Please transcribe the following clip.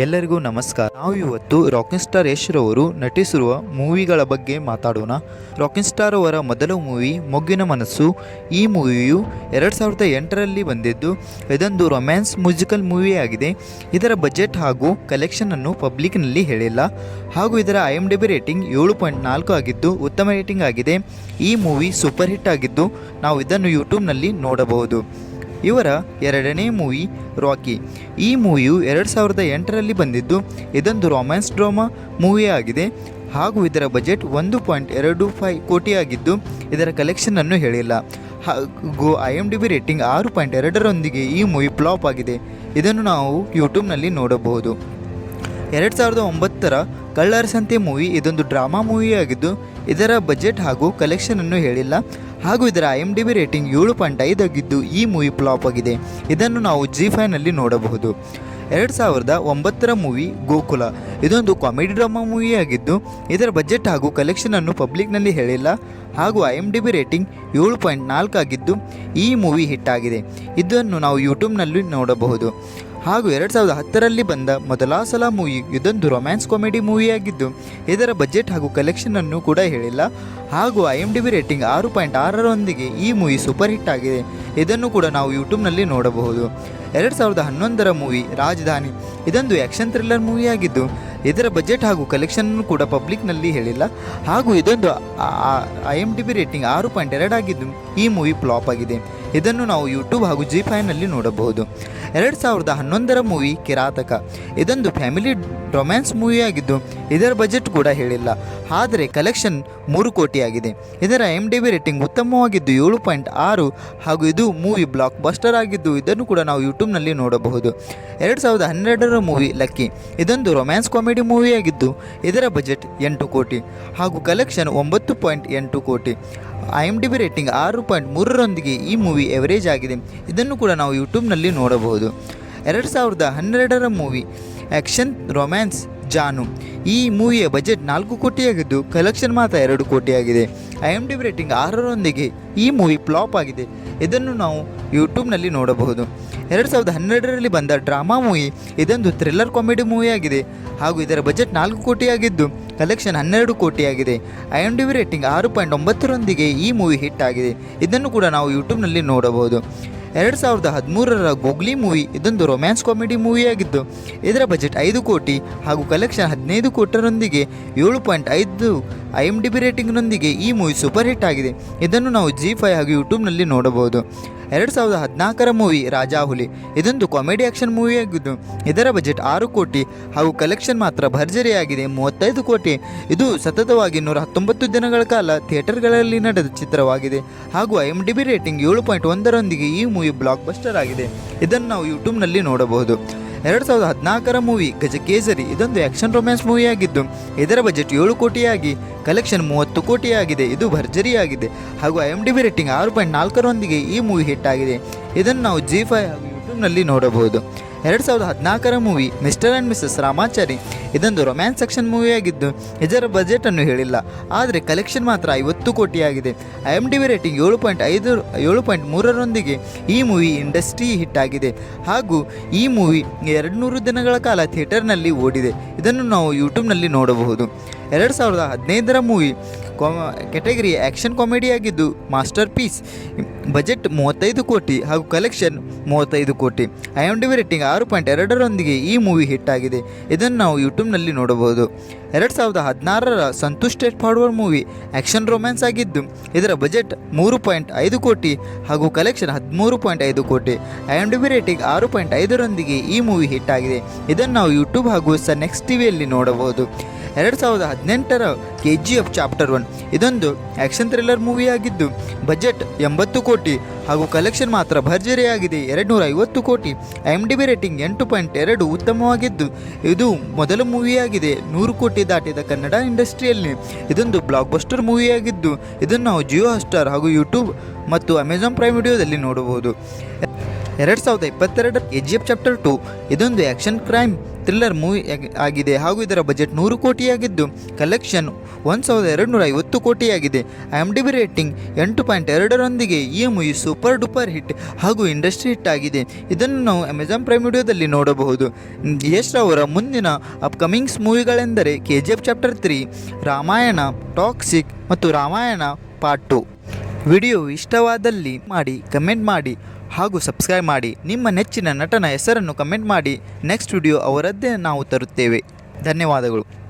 ಎಲ್ಲರಿಗೂ ನಮಸ್ಕಾರ. ನಾವು ಇವತ್ತು ರಾಕಿಂಗ್ ಸ್ಟಾರ್ ಯಶ್ ರವರು ನಟಿಸಿರುವ ಮೂವಿಗಳ ಬಗ್ಗೆ ಮಾತಾಡೋಣ. ರಾಕಿಂಗ್ ಸ್ಟಾರ್ ಅವರ ಮೊದಲ ಮೂವಿ ಮೊಗ್ಗಿನ ಮನಸ್ಸು. ಈ ಮೂವಿಯು ಎರಡು ಸಾವಿರದ ಎಂಟರಲ್ಲಿ ಬಂದಿದ್ದು, ಇದೊಂದು ರೊಮ್ಯಾನ್ಸ್ ಮ್ಯೂಸಿಕಲ್ ಮೂವಿ ಆಗಿದೆ. ಇದರ ಬಜೆಟ್ ಹಾಗೂ ಕಲೆಕ್ಷನನ್ನು ಪಬ್ಲಿಕ್ನಲ್ಲಿ ಹೇಳಿಲ್ಲ. ಹಾಗೂ ಇದರ I M D B rating ಏಳು ಪಾಯಿಂಟ್ ನಾಲ್ಕು ಆಗಿದ್ದು, ಉತ್ತಮ ರೇಟಿಂಗ್ ಆಗಿದೆ. ಈ ಮೂವಿ ಸೂಪರ್ ಹಿಟ್ ಆಗಿದ್ದು, ನಾವು ಇದನ್ನು ಯೂಟ್ಯೂಬ್ನಲ್ಲಿ ನೋಡಬಹುದು. ಇವರ ಎರಡನೇ ಮೂವಿ ರಾಕಿ. ಈ ಮೂವಿಯು ಎರಡು ಸಾವಿರದ ಎಂಟರಲ್ಲಿ ಬಂದಿದ್ದು, ಇದೊಂದು ರೊಮ್ಯಾನ್ಸ್ ಡ್ರಾಮಾ ಮೂವಿ ಆಗಿದೆ. ಹಾಗೂ ಇದರ ಬಜೆಟ್ ಒಂದು ಪಾಯಿಂಟ್ ಎರಡು ಫೈ ಕೋಟಿ ಆಗಿದ್ದು ಇದರ ಕಲೆಕ್ಷನನ್ನು ಹೇಳಿಲ್ಲ. ಹಾಗೂ I M D B rating ಆರು ಪಾಯಿಂಟ್ ಎರಡರೊಂದಿಗೆ ಈ ಮೂವಿ ಫ್ಲಾಪ್ ಆಗಿದೆ. ಇದನ್ನು ನಾವು ಯೂಟ್ಯೂಬ್ನಲ್ಲಿ ನೋಡಬಹುದು. ಎರಡು ಸಾವಿರದ ಒಂಬತ್ತರ ಕಳ್ಳರ ಸಂತೆ ಮೂವಿ ಇದೊಂದು ಡ್ರಾಮಾ ಮೂವಿಯಾಗಿದ್ದು ಇದರ ಬಜೆಟ್ ಹಾಗೂ ಕಲೆಕ್ಷನನ್ನು ಹೇಳಿಲ್ಲ. ಹಾಗೂ ಇದರ I M D B rating ಏಳು ಪಾಯಿಂಟ್ ಐದು ಆಗಿದ್ದು ಈ ಮೂವಿ ಫ್ಲಾಪ್ ಆಗಿದೆ. ಇದನ್ನು ನಾವು ಜಿ ಫೈನಲ್ಲಿ ನೋಡಬಹುದು. ಎರಡು ಸಾವಿರದ ಒಂಬತ್ತರ ಮೂವಿ ಗೋಕುಲ. ಇದೊಂದು ಕಾಮಿಡಿ ಡ್ರಾಮಾ ಮೂವಿಯಾಗಿದ್ದು ಇದರ ಬಜೆಟ್ ಹಾಗೂ ಕಲೆಕ್ಷನನ್ನು ಪಬ್ಲಿಕ್ನಲ್ಲಿ ಹೇಳಿಲ್ಲ. ಹಾಗೂ I M D B rating ಏಳು ಪಾಯಿಂಟ್ ನಾಲ್ಕು ಆಗಿದ್ದು ಈ ಮೂವಿ ಹಿಟ್ ಆಗಿದೆ. ಇದನ್ನು ನಾವು ಯೂಟ್ಯೂಬ್ನಲ್ಲಿ ನೋಡಬಹುದು. ಹಾಗೂ ಎರಡು ಸಾವಿರದ ಹತ್ತರಲ್ಲಿ ಬಂದ ಮೊದಲ ಸಲ ಮೂವಿ ಇದೊಂದು ರೊಮ್ಯಾನ್ಸ್ ಕಾಮಿಡಿ ಮೂವಿಯಾಗಿದ್ದು ಇದರ ಬಜೆಟ್ ಹಾಗೂ ಕಲೆಕ್ಷನನ್ನು ಕೂಡ ಹೇಳಿಲ್ಲ. ಹಾಗೂ I M D B rating ಆರು ಪಾಯಿಂಟ್ ಆರರೊಂದಿಗೆ ಈ ಮೂವಿ ಸೂಪರ್ ಹಿಟ್ ಆಗಿದೆ. ಇದನ್ನು ಕೂಡ ನಾವು ಯೂಟ್ಯೂಬ್ನಲ್ಲಿ ನೋಡಬಹುದು. ಎರಡು ಸಾವಿರದ ಹನ್ನೊಂದರ ಮೂವಿ ರಾಜಧಾನಿ. ಇದೊಂದು ಆ್ಯಕ್ಷನ್ ಥ್ರಿಲ್ಲರ್ ಮೂವಿಯಾಗಿದ್ದು ಇದರ ಬಜೆಟ್ ಹಾಗೂ ಕಲೆಕ್ಷನನ್ನು ಕೂಡ ಪಬ್ಲಿಕ್ನಲ್ಲಿ ಹೇಳಿಲ್ಲ. ಹಾಗೂ ಇದೊಂದು I M D B rating ಆರು ಪಾಯಿಂಟ್ ಎರಡಾಗಿದ್ದು ಈ ಮೂವಿ ಫ್ಲಾಪ್ ಆಗಿದೆ. ಇದನ್ನು ನಾವು ಯೂಟ್ಯೂಬ್ ಹಾಗೂ ಜಿ ಫೈನಲ್ಲಿ ನೋಡಬಹುದು. ಎರಡು ಸಾವಿರದ ಹನ್ನೊಂದರ ಮೂವಿ ಕಿರಾತಕ. ಇದೊಂದು ಫ್ಯಾಮಿಲಿ ರೊಮ್ಯಾನ್ಸ್ ಮೂವಿಯಾಗಿದ್ದು ಇದರ ಬಜೆಟ್ ಕೂಡ ಹೇಳಿಲ್ಲ. ಆದರೆ ಕಲೆಕ್ಷನ್ ಮೂರು ಕೋಟಿ ಆಗಿದೆ ಇದರ ಎಂ ಡಿ ಬಿ ರೇಟಿಂಗ್ ಉತ್ತಮವಾಗಿದ್ದು ಏಳು ಪಾಯಿಂಟ್ ಆರು ಹಾಗೂ ಇದು ಮೂವಿ ಬ್ಲಾಕ್ ಬಸ್ಟರ್ ಆಗಿದ್ದು, ಇದನ್ನು ಕೂಡ ನಾವು ಯೂಟ್ಯೂಬ್ನಲ್ಲಿ ನೋಡಬಹುದು. ಎರಡು ಸಾವಿರದ ಹನ್ನೆರಡರ ಮೂವಿ ಲಕ್ಕಿ ಇದೊಂದು ರೊಮ್ಯಾನ್ಸ್ ಕಾಮಿಡಿ ಮೂವಿಯಾಗಿದ್ದು ಇದರ ಬಜೆಟ್ ಎಂಟು ಕೋಟಿ ಹಾಗೂ ಕಲೆಕ್ಷನ್ ಒಂಬತ್ತು ಪಾಯಿಂಟ್ ಎಂಟು ಕೋಟಿ. I M D B rating ಆರು ಪಾಯಿಂಟ್ ಮೂರರೊಂದಿಗೆ ಈ ಮೂವಿ ಎವರೇಜ್ ಆಗಿದೆ. ಇದನ್ನು ಕೂಡ ನಾವು ಯೂಟ್ಯೂಬ್ನಲ್ಲಿ ನೋಡಬಹುದು. ಎರಡು ಸಾವಿರದ ಹನ್ನೆರಡರ ಮೂವಿ ಆ್ಯಕ್ಷನ್ ರೊಮ್ಯಾನ್ಸ್ ಜಾನು. ಈ ಮೂವಿಯ ಬಜೆಟ್ ನಾಲ್ಕು ಕೋಟಿಯಾಗಿದ್ದು ಕಲೆಕ್ಷನ್ ಮಾತ್ರ ಎರಡು ಕೋಟಿಯಾಗಿದೆ. ಐ ಎಂ ಡಿ ರೇಟಿಂಗ್ ಆರರೊಂದಿಗೆ ಈ ಮೂವಿ ಫ್ಲಾಪ್ ಆಗಿದೆ. ಇದನ್ನು ನಾವು ಯೂಟ್ಯೂಬ್ನಲ್ಲಿ ನೋಡಬಹುದು. ಎರಡು ಸಾವಿರದ ಹನ್ನೆರಡರಲ್ಲಿ ಬಂದ ಡ್ರಾಮಾ ಮೂವಿ, ಇದೊಂದು ಥ್ರಿಲ್ಲರ್ ಕಾಮಿಡಿ ಮೂವಿಯಾಗಿದೆ ಹಾಗೂ ಇದರ ಬಜೆಟ್ ನಾಲ್ಕು ಕೋಟಿಯಾಗಿದ್ದು ಕಲೆಕ್ಷನ್ ಹನ್ನೆರಡು ಕೋಟಿಯಾಗಿದೆ. ಐ ಎಂ ಡಿ ರೇಟಿಂಗ್ ಆರು ಪಾಯಿಂಟ್ ಒಂಬತ್ತರೊಂದಿಗೆ ಈ ಮೂವಿ ಹಿಟ್ ಆಗಿದೆ. ಇದನ್ನು ಕೂಡ ನಾವು ಯೂಟ್ಯೂಬ್ನಲ್ಲಿ ನೋಡಬಹುದು. ಎರಡು ಸಾವಿರದ ಹದಿಮೂರರ ಗೋಗ್ಲಿ ಮೂವಿ ಇದೊಂದು ರೊಮ್ಯಾನ್ಸ್ ಕಾಮಿಡಿ ಮೂವಿಯಾಗಿದ್ದು ಇದರ ಬಜೆಟ್ ಐದು ಕೋಟಿ ಹಾಗೂ ಕಲೆಕ್ಷನ್ ಹದಿನೈದು ಕೋಟರೊಂದಿಗೆ ಏಳು ಪಾಯಿಂಟ್ ಐದು ಐ ಎಂ ಡಿ ಬಿ ರೇಟಿಂಗ್ನೊಂದಿಗೆ ಈ ಮೂವಿ ಸೂಪರ್ ಹಿಟ್ ಆಗಿದೆ. ಇದನ್ನು ನಾವು ಜಿ ಫೈ ಹಾಗೂ ಯೂಟ್ಯೂಬ್ನಲ್ಲಿ ನೋಡಬಹುದು. ಎರಡು ಸಾವಿರದ ಹದಿನಾಲ್ಕರ ಮೂವಿ ರಾಜಾಹುಲಿ. ಇದೊಂದು ಕಾಮಿಡಿ ಆ್ಯಕ್ಷನ್ ಮೂವಿಯಾಗಿದ್ದು ಇದರ ಬಜೆಟ್ ಆರು ಕೋಟಿ ಹಾಗೂ ಕಲೆಕ್ಷನ್ ಮಾತ್ರ ಭರ್ಜರಿಯಾಗಿದೆ. ಮೂವತ್ತೈದು ಕೋಟಿ. ಇದು ಸತತವಾಗಿ ನೂರ ಹತ್ತೊಂಬತ್ತು ದಿನಗಳ ಕಾಲ ಥಿಯೇಟರ್ಗಳಲ್ಲಿ ನಡೆದ ಚಿತ್ರವಾಗಿದೆ. ಹಾಗೂ I M D B rating ಏಳು ಪಾಯಿಂಟ್ ಒಂದರೊಂದಿಗೆ ಈ ಮೂವಿ ಬ್ಲಾಕ್ ಬಸ್ಟರ್ ಆಗಿದೆ. ಇದನ್ನು ನಾವು ಯೂಟ್ಯೂಬ್ನಲ್ಲಿ ನೋಡಬಹುದು. ಎರಡು ಸಾವಿರದ ಹದಿನಾಲ್ಕರ ಮೂವಿ ಗಜಕೇಸರಿ ಇದೊಂದು ಆ್ಯಕ್ಷನ್ ರೊಮ್ಯಾನ್ಸ್ ಮೂವಿಯಾಗಿದ್ದು ಇದರ ಬಜೆಟ್ ಏಳು ಕೋಟಿಯಾಗಿ ಕಲೆಕ್ಷನ್ ಮೂವತ್ತು ಕೋಟಿಯಾಗಿದೆ, ಇದು ಭರ್ಜರಿಯಾಗಿದೆ. ಹಾಗೂ I M D B rating ಆರು ಪಾಯಿಂಟ್ ನಾಲ್ಕರೊಂದಿಗೆ ಈ ಮೂವಿ ಹಿಟ್ ಆಗಿದೆ. ಇದನ್ನು ನಾವು ಜಿ ಫೈ ಹಾಗೂ ಯೂಟ್ಯೂಬ್ನಲ್ಲಿ ನೋಡಬಹುದು. ಎರಡು ಸಾವಿರದ ಹದಿನಾಲ್ಕರ movie Mr and Mrs Ramachari ಇದೊಂದು ರೊಮ್ಯಾನ್ಸ್ ಸೆಕ್ಷನ್ ಮೂವಿಯಾಗಿದ್ದು ಇದರ ಬಜೆಟ್ ಅನ್ನು ಹೇಳಿಲ್ಲ, ಆದರೆ ಕಲೆಕ್ಷನ್ ಮಾತ್ರ ಐವತ್ತು ಕೋಟಿಯಾಗಿದೆ. I M D B rating ಏಳು ಪಾಯಿಂಟ್ ಐದು, ಏಳು ಪಾಯಿಂಟ್ ಮೂರರೊಂದಿಗೆ ಈ ಮೂವಿ ಇಂಡಸ್ಟ್ರಿ ಹಿಟ್ ಆಗಿದೆ. ಹಾಗೂ ಈ ಮೂವಿ ಎರಡು ನೂರು ದಿನಗಳ ಕಾಲ ಥಿಯೇಟರ್ನಲ್ಲಿ ಓಡಿದೆ. ಇದನ್ನು ನಾವು ಯೂಟ್ಯೂಬ್ನಲ್ಲಿ ನೋಡಬಹುದು. ಎರಡು ಸಾವಿರದ ಹದಿನೈದರ ಮೂವಿ ಕೆಟಗರಿ ಆ್ಯಕ್ಷನ್ ಕಾಮಿಡಿಯಾಗಿದ್ದು ಮಾಸ್ಟರ್ ಪೀಸ್ ಬಜೆಟ್ ಮೂವತ್ತೈದು ಕೋಟಿ ಹಾಗೂ ಕಲೆಕ್ಷನ್ ಮೂವತ್ತೈದು ಕೋಟಿ. I M D B rating ಆರು ಪಾಯಿಂಟ್ ಎರಡರೊಂದಿಗೆ ಈ ಮೂವಿ ಹಿಟ್ ಆಗಿದೆ. ಇದನ್ನು ನಾವು ಯೂಟ್ಯೂಬ್ನಲ್ಲಿ ನೋಡಬಹುದು. ಎರಡು ಸಾವಿರದ ಹದಿನಾರರ Santhosh straight forward movie action romance ಆಗಿದ್ದು, ಇದರ ಬಜೆಟ್ ಮೂರು ಪಾಯಿಂಟ್ ಐದು ಕೋಟಿ ಹಾಗೂ ಕಲೆಕ್ಷನ್ ಹದಿಮೂರು ಪಾಯಿಂಟ್ ಐದು ಕೋಟಿ. I M D B rating ಆರು ಪಾಯಿಂಟ್ ಐದರೊಂದಿಗೆ ಈ ಮೂವಿ ಹಿಟ್ ಆಗಿದೆ. ಇದನ್ನು ನಾವು ಯೂಟ್ಯೂಬ್ ಹಾಗೂ ಸ ನೆಕ್ಸ್ಟ್ ಟಿವಿಯಲ್ಲಿ ನೋಡಬಹುದು. ಎರಡು ಸಾವಿರದ ಹದಿನೆಂಟರ K G F chapter one ಇದೊಂದು ಆ್ಯಕ್ಷನ್ ಥ್ರಿಲ್ಲರ್ ಮೂವಿಯಾಗಿದ್ದು ಬಜೆಟ್ ಎಂಬತ್ತು ಕೋಟಿ ಹಾಗೂ ಕಲೆಕ್ಷನ್ ಮಾತ್ರ ಭರ್ಜರಿಯಾಗಿದೆ ಎರಡು ನೂರ ಐವತ್ತು ಕೋಟಿ. ಎಂ ಡಿ ಬಿ ರೇಟಿಂಗ್ ಎಂಟು ಪಾಯಿಂಟ್ ಎರಡು ಉತ್ತಮವಾಗಿದ್ದು, ಇದು ಮೊದಲ ಮೂವಿಯಾಗಿದೆ ನೂರು ಕೋಟಿ ದಾಟಿದ ಕನ್ನಡ ಇಂಡಸ್ಟ್ರಿಯಲ್ಲಿ ಇದೊಂದು ಬ್ಲಾಕ್ ಬಸ್ಟರ್ ಮೂವಿಯಾಗಿದ್ದು ಇದನ್ನು ನಾವು ಜಿಯೋ ಹಾಸ್ಟಾರ್ ಹಾಗೂ ಯೂಟ್ಯೂಬ್ ಮತ್ತು ಅಮೆಜಾನ್ ಪ್ರೈಮ್ ವಿಡಿಯೋದಲ್ಲಿ ನೋಡಬಹುದು. ಎರಡು ಸಾವಿರದ ಇಪ್ಪತ್ತೆರಡರ K G F chapter two ಇದೊಂದು ಆ್ಯಕ್ಷನ್ ಕ್ರೈಮ್ ಥ್ರಿಲ್ಲರ್ ಮೂವಿ ಆಗಿದೆ ಹಾಗೂ ಇದರ ಬಜೆಟ್ ನೂರು ಕೋಟಿಯಾಗಿದ್ದು, ಕಲೆಕ್ಷನ್ ಒಂದು ಸಾವಿರದ ಎರಡು ನೂರ ಐವತ್ತು ಕೋಟಿಯಾಗಿದೆ. I M D B rating ಎಂಟು ಪಾಯಿಂಟ್ ಎರಡರೊಂದಿಗೆ ಈ ಮೂವಿ ಸೂಪರ್ ಡೂಪರ್ ಹಿಟ್ ಹಾಗೂ ಇಂಡಸ್ಟ್ರಿ ಹಿಟ್ ಆಗಿದೆ. ಇದನ್ನು ನಾವು ಅಮೆಜಾನ್ ಪ್ರೈಮ್ ವಿಡಿಯೋದಲ್ಲಿ ನೋಡಬಹುದು. ಯಶ್ ಅವರ ಮುಂದಿನ upcomings ಮೂವಿಗಳೆಂದರೆ K G F chapter three, Ramayana, Toxic ಮತ್ತು ರಾಮಾಯಣ ಪಾರ್ಟ್ ಟು. ವಿಡಿಯೋ ಇಷ್ಟವಾದಲ್ಲಿ ಮಾಡಿ, ಕಮೆಂಟ್ ಮಾಡಿ. ಹಾಗೂ ಸಬ್ಸ್ಕ್ರೈಬ್ ಮಾಡಿ ನಿಮ್ಮ ನೆಚ್ಚಿನ ನಟನ ಹೆಸರನ್ನು ಕಮೆಂಟ್ ಮಾಡಿ. ನೆಕ್ಸ್ಟ್ ವಿಡಿಯೋ ಅವರದ್ದೇ ನಾವು ತರುತ್ತೇವೆ. ಧನ್ಯವಾದಗಳು.